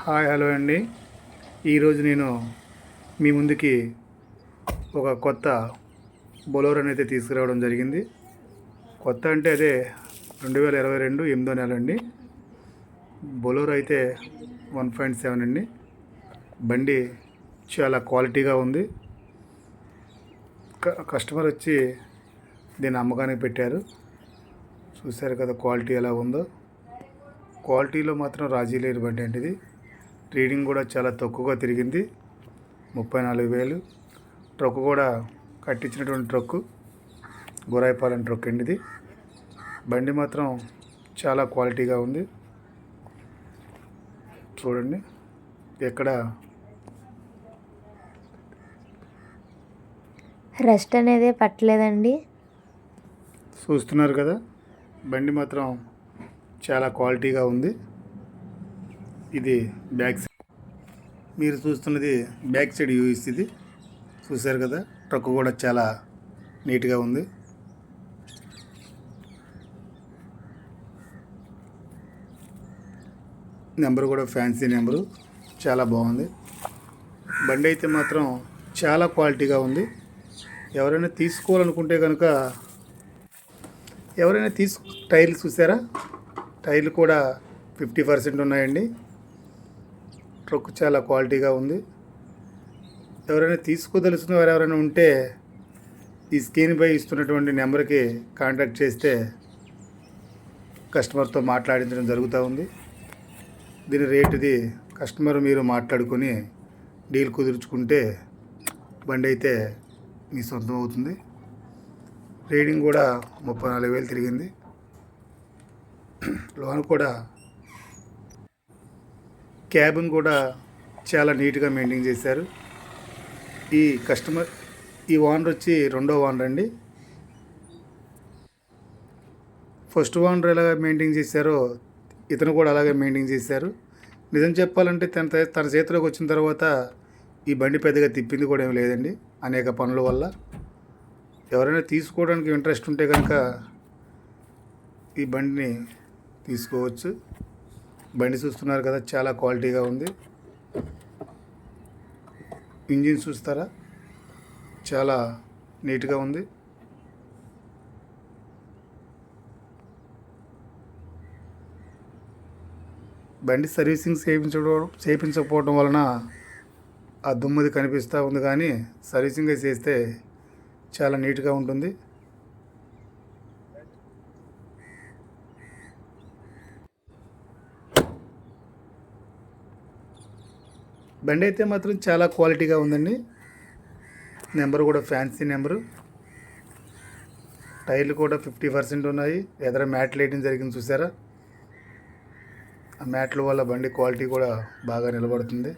Hi hello అండి. ఈరోజు నేను మీ ముందుకి ఒక కొత్త బొలోరోని అయితే తీసుకురావడం జరిగింది. కొత్త అంటే అదే రెండు వేల ఇరవై రెండు ఎనిమిదో నెల అండి. బొలోరో అయితే వన్ పాయింట్ సెవెన్ అండి. బండి చాలా క్వాలిటీగా ఉంది. క- కస్టమర్ వచ్చి దీన్ని అమ్మకానికి పెట్టారు. చూశారు కదా క్వాలిటీ ఎలా ఉందో. క్వాలిటీలో మాత్రం రాజీ లేని బండి అండి ఇది. రీడింగ్ కూడా చాలా తక్కువగా తిరిగింది. ముప్పై నాలుగు వేలు. ట్రక్ కూడా కట్టించినటువంటి ట్రక్ గురాయిపాలెం ట్రక్ అండి ఇది బండి మాత్రం చాలా క్వాలిటీగా ఉంది. చూడండి ఎక్కడ? రెస్ట్ అనేది పట్టలేదండి. చూస్తున్నారు కదా బండి మాత్రం చాలా క్వాలిటీగా ఉంది. ఇది బ్యాక్ సైడ్. మీరు చూస్తున్నది బ్యాక్ సైడ్ యూఎస్ ఇది. చూశారు కదా ట్రక్ కూడా చాలా నీట్గా ఉంది. నెంబర్ కూడా ఫ్యాన్సీ నెంబరు చాలా బాగుంది. బండి అయితే మాత్రం చాలా క్వాలిటీగా ఉంది. ఎవరైనా తీసుకోవాలనుకుంటే కనుక ఎవరైనా తీసు టైర్లు చూసారా? టైర్లు కూడా ఫిఫ్టీ పర్సెంట్ ఉన్నాయండి. ట్రక్ చాలా క్వాలిటీగా ఉంది. ఎవరైనా తీసుకోదలుచుకున్న వారు ఎవరైనా ఉంటే ఈ స్క్రీన్పై ఇస్తున్నటువంటి నెంబర్కి కాంటాక్ట్ చేస్తే కస్టమర్తో మాట్లాడించడం జరుగుతూ ఉంది. దీని రేటుది కస్టమర్ మీరు మాట్లాడుకొని డీల్ కుదుర్చుకుంటే బండి అయితే మీ సొంతం అవుతుంది. రీడింగ్ కూడా ముప్పై నాలుగు వేలు తిరిగింది. లోన్ కూడా క్యాబిన్ కూడా చాలా నీట్గా మెయింటైన్ చేశారు. ఈ కస్టమర్ ఈ ఓనర్ వచ్చి రెండో ఓనర్ అండి. ఫస్ట్ ఓనర్ ఎలాగ మెయింటైన్ చేశారో ఇతను కూడా అలాగే మెయింటైన్ చేశారు. నిజం చెప్పాలంటే తన తన చేతిలోకి వచ్చిన తర్వాత ఈ బండి పెద్దగా తిప్పింది కూడా ఏం లేదండి. అనేక పనుల వల్ల ఎవరైనా తీసుకోవడానికి ఇంట్రెస్ట్ ఉంటే కనుక ఈ బండిని తీసుకోవచ్చు. బండి చూస్తున్నారు కదా చాలా క్వాలిటీగా ఉంది. ఇంజిన్ చూస్తారా? చాలా నీట్గా ఉంది. బండి సర్వీసింగ్ చేయించడం చేయించకపోవడం వలన ఆ దుమ్ముది కనిపిస్తూ ఉంది కానీ సర్వీసింగ్ చేస్తే చాలా నీట్గా ఉంటుంది. బండి అయితే మాత్రం చాలా క్వాలిటీగా ఉందండి. నెంబర్ కూడా ఫ్యాన్సీ నెంబరు. టైర్లు కూడా ఫిఫ్టీ పర్సెంట్ ఉన్నాయి. ఎదర మ్యాట్ వేయడం జరిగింది చూసారా? ఆ మ్యాట్ల వల్ల బండి క్వాలిటీ కూడా బాగా నిలబడుతుంది.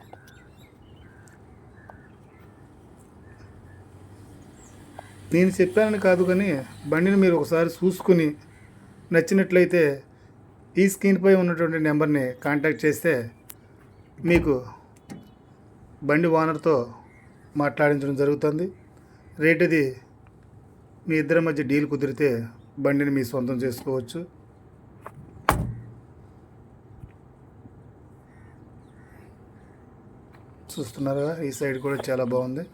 నేను చెప్పానని కాదు కానీ బండిని మీరు ఒకసారి చూసుకుని నచ్చినట్లయితే ఈ స్క్రీన్పై ఉన్నటువంటి నెంబర్ని కాంటాక్ట్ చేస్తే మీకు బండి ఓనర్తో మాట్లాడించడం జరుగుతుంది. రేటుది మీ ఇద్దరి మధ్య డీల్ కుదిరితే బండిని మీ సొంతం చేసుకోవచ్చు. చూస్తున్నారా ఈ సైడ్ కూడా చాలా బాగుంది.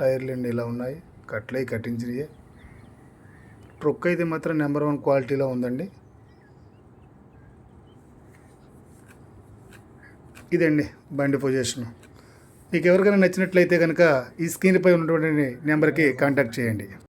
టైర్లు అండి ఇలా ఉన్నాయి. కట్లయి కట్టించినవి ట్రక్ అయితే మాత్రం నెంబర్ వన్ క్వాలిటీలో ఉందండి. ఇదండి బండి పొజిషన్. మీకు ఎవరికైనా నచ్చినట్లయితే కనుక ఈ స్క్రీన్పై ఉన్నటువంటి నెంబర్కి కాంటాక్ట్ చేయండి.